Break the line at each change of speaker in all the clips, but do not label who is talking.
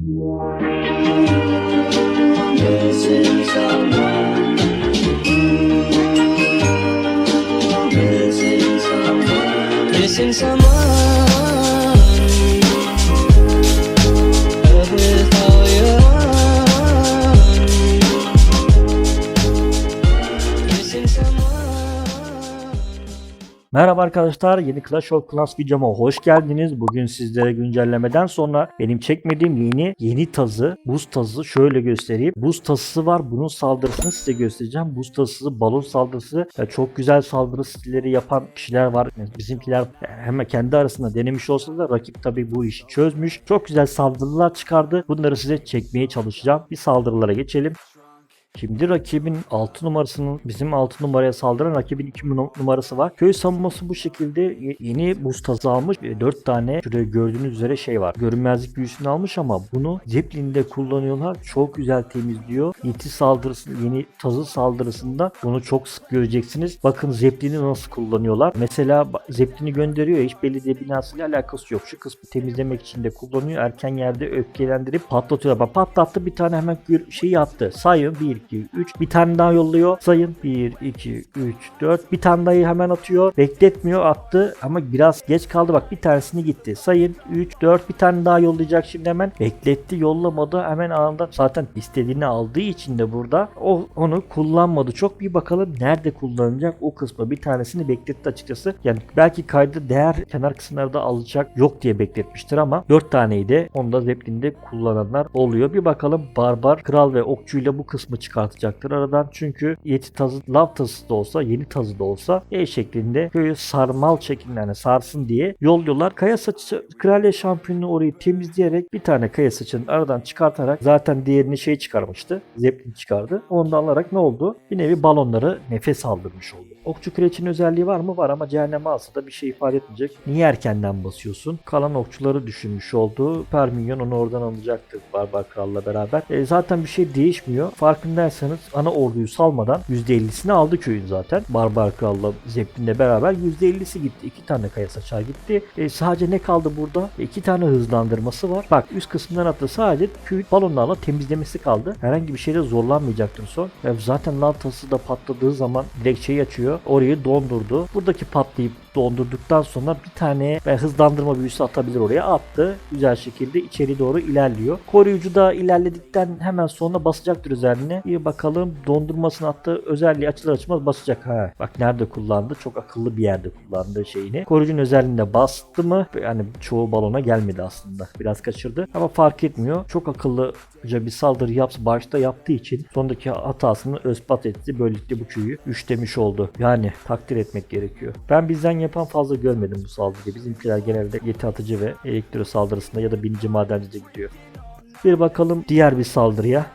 Thank you.
Merhaba arkadaşlar, yeni Clash of Clans videoma hoş geldiniz. Bugün sizlere güncellemeden sonra benim çekmediğim yeni yeni tazı, buz tazı şöyle göstereyim. Buz tazısı var, bunun saldırısını size göstereceğim. Buz tazısı, balon saldırısı, ya çok güzel saldırı stilleri yapan kişiler var. Bizimkiler hemen kendi arasında denemiş olsa da rakip tabii bu işi çözmüş. Çok güzel saldırılar çıkardı. Bunları size çekmeye çalışacağım. Bir saldırılara geçelim. Şimdi rakibin 6 numarasının bizim 6 numaraya saldıran rakibin 2 numarası var. Köy savunması bu şekilde ye- yeni buz tazı almış. 4 tane şurada gördüğünüz üzere şey var. Görünmezlik büyüsünü almış ama bunu Zeppelin'de kullanıyorlar. Çok güzel temizliyor. Yeti saldırısı yeni tazı saldırısında bunu çok sık göreceksiniz. Bakın Zeppelin'i nasıl kullanıyorlar. Mesela Zeppelin'i gönderiyor ya hiç belediye binasıyla alakası yok. Şu kısmı temizlemek için de kullanıyor. Erken yerde öfkelendirip patlatıyor. Bak patlattı bir tane hemen şeyi attı. Sayın 1 2 3 bir tane daha yolluyor. Sayın 1 2 3 4 bir tane daha hemen atıyor. Bekletmiyor attı ama biraz geç kaldı bak bir tanesini gitti. Sayın 3 4 bir tane daha yollayacak şimdi hemen. Bekletti yollamadı hemen anında zaten istediğini aldığı için de burada o onu kullanmadı. Çok bir bakalım nerede kullanacak o kısmı bir tanesini bekletti açıkçası. Yani belki kaydı değer kenar kısımlarda alacak yok diye bekletmiştir ama 4 taneyi de onda Zeppelin'de kullananlar oluyor. Bir bakalım Barbar, Kral ve Okçu'yla bu kısmı çıkartacaktır aradan. Çünkü Yeti tazı, lav tazısı da olsa, yeni tazı da olsa E şeklinde köyü sarmal şeklinde yani sarsın diye yolluyorlar. Kaya saçı kraliyet şampiyonunu orayı temizleyerek bir tane kaya saçını aradan çıkartarak zaten diğerini şey çıkarmıştı. Zeppelin çıkardı. Onu da alarak ne oldu? Bir nevi balonları nefes aldırmış oldu. Okçu kreçin özelliği var mı? Var ama cehenneme alsa da bir şey ifade etmeyecek. Niye erkenden basıyorsun? Kalan okçuları düşünmüş oldu. Perminyon onu oradan alacaktı Barbar Kral'la beraber. E, zaten bir şey değişmiyor. Farkındaysanız ana orduyu salmadan %50'sini aldı köyün zaten. Barbar Kral'la Zeppelin'le beraber %50'si gitti. İki tane kaya saçar gitti. E, sadece ne kaldı burada? E, iki tane hızlandırması var. Bak üst kısımdan attı sadece köyü balonlarla temizlemesi kaldı. Herhangi bir şeyde zorlanmayacaktın son. E, zaten lantası da patladığı zaman direkt şey açıyor. Orayı dondurdu. Buradaki patlayıp dondurduktan sonra bir tane ve hızlandırma büyüsü atabilir oraya attı. Güzel şekilde içeri doğru ilerliyor. Koruyucu da ilerledikten hemen sonra basacaktır özelliğine. Bir bakalım dondurmasını attı. Özelliği açılır açmaz basacak. Ha. Bak nerede kullandı? Çok akıllı bir yerde kullandığı şeyini. Koruyucunun özelliğinde bastı mı? Yani çoğu balona gelmedi aslında. Biraz kaçırdı. Ama fark etmiyor. Çok akıllıca bir saldırı yapsa başta yaptığı için sondaki hatasını özpat etti. Böylelikle bu köyü üçlemiş oldu. Yani takdir etmek gerekiyor. Ben bizden yapan fazla görmedim bu saldırıyı. Bizimkiler genelde yeti atıcı ve elektro saldırısında ya da binici madencide gidiyor. Bir bakalım diğer bir saldırıya.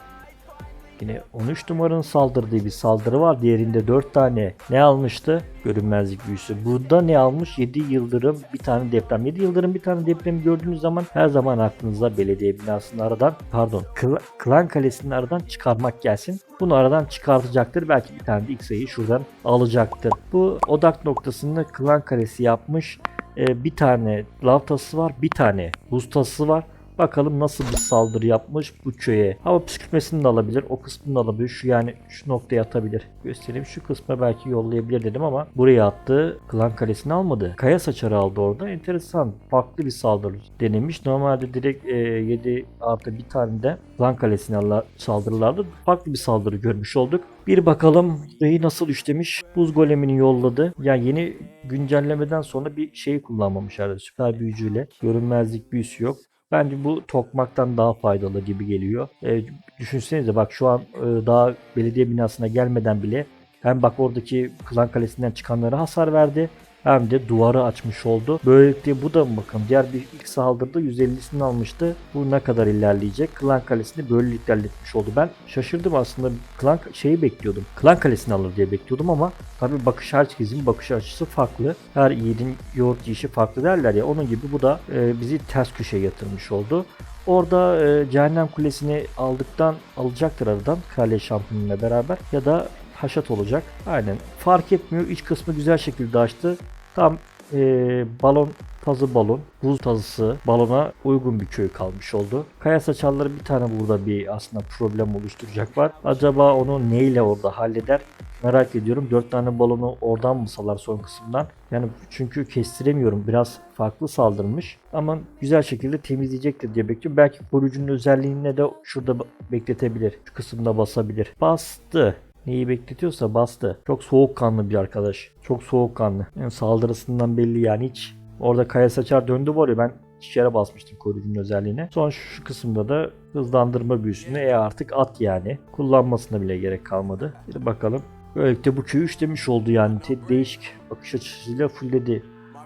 Yine 13 numaranın saldırdığı bir saldırı var. Diğerinde 4 tane ne almıştı? Görünmezlik büyüsü. Burada ne almış? 7 yıldırım bir tane deprem. 7 yıldırım bir tane deprem gördüğünüz zaman her zaman aklınıza belediye binasının aradan pardon Kla- Klan Kalesi'nin aradan çıkarmak gelsin. Bunu aradan çıkartacaktır. Belki bir tane de X'ayı şuradan alacaktır. Bu odak noktasını Klan Kalesi yapmış. Ee, bir tane lav tası var. Bir tane buz tası var. Bakalım nasıl bir saldırı yapmış bu köye. Hava püskürtmesini de alabilir. O kısmını da alabilir. Şu yani şu noktaya atabilir. Göstereyim. Şu kısma belki yollayabilir dedim ama buraya attı. Klan kalesini almadı. Kaya saçarı aldı orada. Enteresan. Farklı bir saldırı denemiş. Normalde direkt e, 7 artı bir tane de Klan kalesine ala- saldırılardı. Farklı bir saldırı görmüş olduk. Bir bakalım burayı nasıl işlemiş. Buz golemini yolladı. Yani yeni güncellemeden sonra bir şeyi kullanmamışlardı. Süper büyücüyle. Görünmezlik büyüsü yok. Bence bu tokmaktan daha faydalı gibi geliyor. E, düşünsenize bak şu an e, daha belediye binasına gelmeden bile hem bak oradaki klan kalesinden çıkanlara hasar verdi hem de duvarı açmış oldu. Böylelikle bu da bakın diğer bir ilk saldırıda 150'sini almıştı. Bu ne kadar ilerleyecek? Klan Kalesi'ni böylelikle halletmiş oldu. Ben şaşırdım aslında. Klan şeyi bekliyordum. Klan Kalesi'ni alır diye bekliyordum ama tabii bakış herkesin bakış açısı farklı. Her yiğidin yoğurt yiyişi farklı derler ya. Onun gibi bu da e, bizi ters köşeye yatırmış oldu. Orada e, Cehennem Kulesi'ni aldıktan alacaktır aradan Kraliye Şampiyonuyla beraber ya da haşat olacak. Aynen. Fark etmiyor. İç kısmı güzel şekilde açtı. Tam Ee, balon tazı balon, buz tazısı balona uygun bir köy kalmış oldu. Kaya saçarları bir tane burada bir aslında problem oluşturacak var. Acaba onu neyle orada halleder? Merak ediyorum. 4 tane balonu oradan mı salar son kısımdan? Yani çünkü kestiremiyorum. Biraz farklı saldırmış. Ama güzel şekilde temizleyecektir diye bekliyorum. Belki koruyucunun özelliğine de şurada bekletebilir. Şu kısımda basabilir. Bastı. Neyi bekletiyorsa bastı. Çok soğukkanlı bir arkadaş. Çok soğukkanlı. Yani saldırısından belli yani hiç. Orada kaya saçar döndü var ya ben kere basmıştım koruyucunun özelliğine. Son şu kısımda da hızlandırma büyüsünü e artık at yani. Kullanmasına bile gerek kalmadı. Bir bakalım. Böylelikle bu köyü işlemiş oldu yani. Değişik bakış açısıyla fullledi.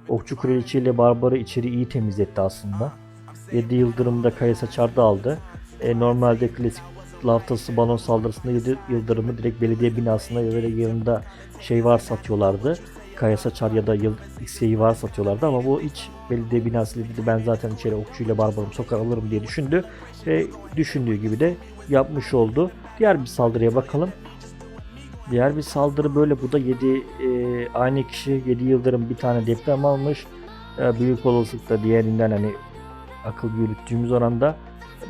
Okçu Kraliçe ile Barbar'ı içeri iyi temizletti aslında. 7 yıldırımda kaya saçarda aldı. E, normalde klasik laftası balon saldırısında 7 yıldırımı direkt belediye binasında ya da yanında şey var satıyorlardı. Kaya saçar ya da X'yi var satıyorlardı ama bu hiç belediye binası dedi ben zaten içeri okçuyla barbarım sokar alırım diye düşündü ve düşündüğü gibi de yapmış oldu. Diğer bir saldırıya bakalım. Diğer bir saldırı böyle. Bu da 7 aynı kişi 7 yıldırım bir tane deprem almış. E, büyük olasılıkla diğerinden hani akıl yürüttüğümüz oranda.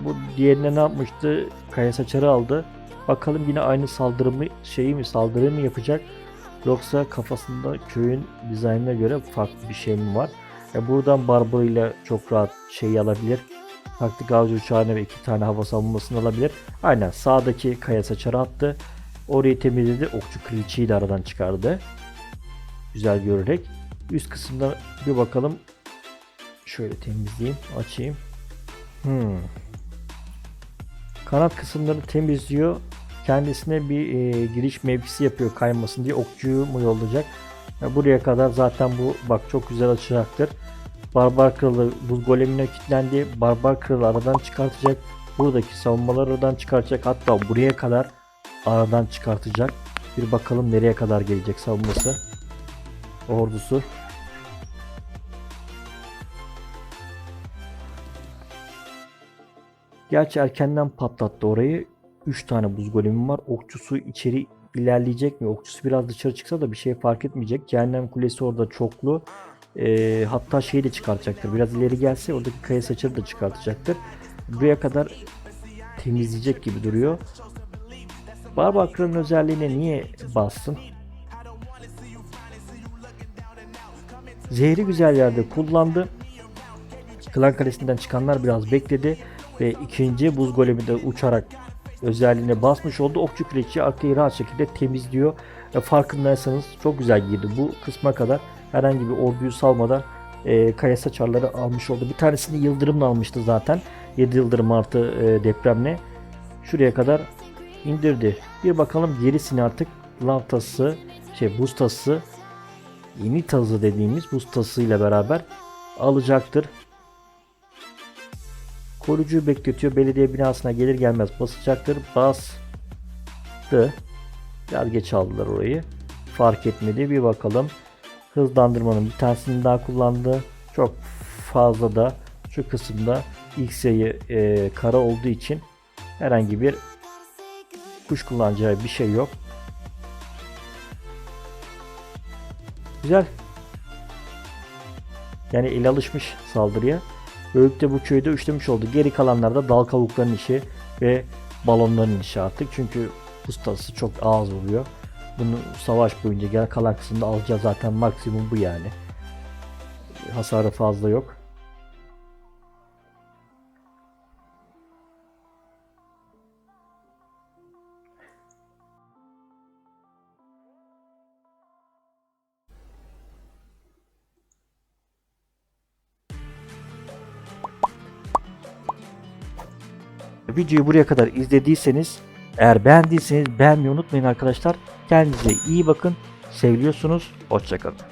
Bu diğerine ne yapmıştı? Kaya saçarı aldı. Bakalım yine aynı saldırı mı şeyi mi saldırı mı yapacak? Yoksa kafasında köyün dizaynına göre farklı bir şey mi var? E, buradan barbarıyla çok rahat şey alabilir. Taktik avcı uçağını ve iki tane hava savunmasını alabilir. Aynen sağdaki kaya saçarı attı. Orayı temizledi. Okçu kraliçeyi de aradan çıkardı. Güzel görerek. Üst kısımda bir bakalım. Şöyle temizleyeyim. Açayım. Hmm. Kanat kısımlarını temizliyor. Kendisine bir e, giriş mevkisi yapıyor kaymasın diye okçuyu mu yollayacak. Ya buraya kadar zaten bu bak çok güzel açacaktır. Barbar kralı buz golemine kilitlendi. Barbar kralı aradan çıkartacak. Buradaki savunmaları aradan çıkartacak. Hatta buraya kadar aradan çıkartacak. Bir bakalım nereye kadar gelecek savunması. Ordusu. Gerçi erkenden patlattı orayı. 3 tane buz golemim var. Okçusu içeri ilerleyecek mi? Okçusu biraz dışarı çıksa da bir şey fark etmeyecek. Cehennem kulesi orada çoklu. Ee, hatta şeyi de çıkartacaktır. Biraz ileri gelse oradaki kaya saçarı da çıkartacaktır. Buraya kadar temizleyecek gibi duruyor. Barbar özelliğine niye bassın? Zehri güzel yerde kullandı. Klan Kalesi'nden çıkanlar biraz bekledi ve ikinci buz golemi de uçarak özelliğine basmış oldu. Okçu Kraliçe arkayı rahat şekilde temizliyor. E, farkındaysanız çok güzel girdi. Bu kısma kadar herhangi bir orduyu salmadan e, kaya saçarları almış oldu. Bir tanesini yıldırımla almıştı zaten. 7 yıldırım artı e, depremle. Şuraya kadar indirdi. Bir bakalım gerisini artık lav tası, şey buz tası, yeni tazı dediğimiz buz tası ile beraber alacaktır. Koruyucuyu bekletiyor. Belediye binasına gelir gelmez basacaktır. Bastı. Biraz geç aldılar orayı. Fark etmedi. Bir bakalım. Hızlandırmanın bir tanesini daha kullandı. Çok fazla da şu kısımda X'yi e, kara olduğu için herhangi bir kuş kullanacağı bir şey yok. Güzel. Yani el alışmış saldırıya. Böylelikle bu köyde üçlemiş oldu. Geri kalanlar da dal kavukların işi ve balonların inşaatı. Çünkü ustası çok ağız vuruyor. Bunu savaş boyunca gel kalan kısımda alacağı zaten maksimum bu yani. Hasarı fazla yok. Videoyu buraya kadar izlediyseniz eğer beğendiyseniz beğenmeyi unutmayın arkadaşlar. Kendinize iyi bakın. Seviliyorsunuz. Hoşçakalın.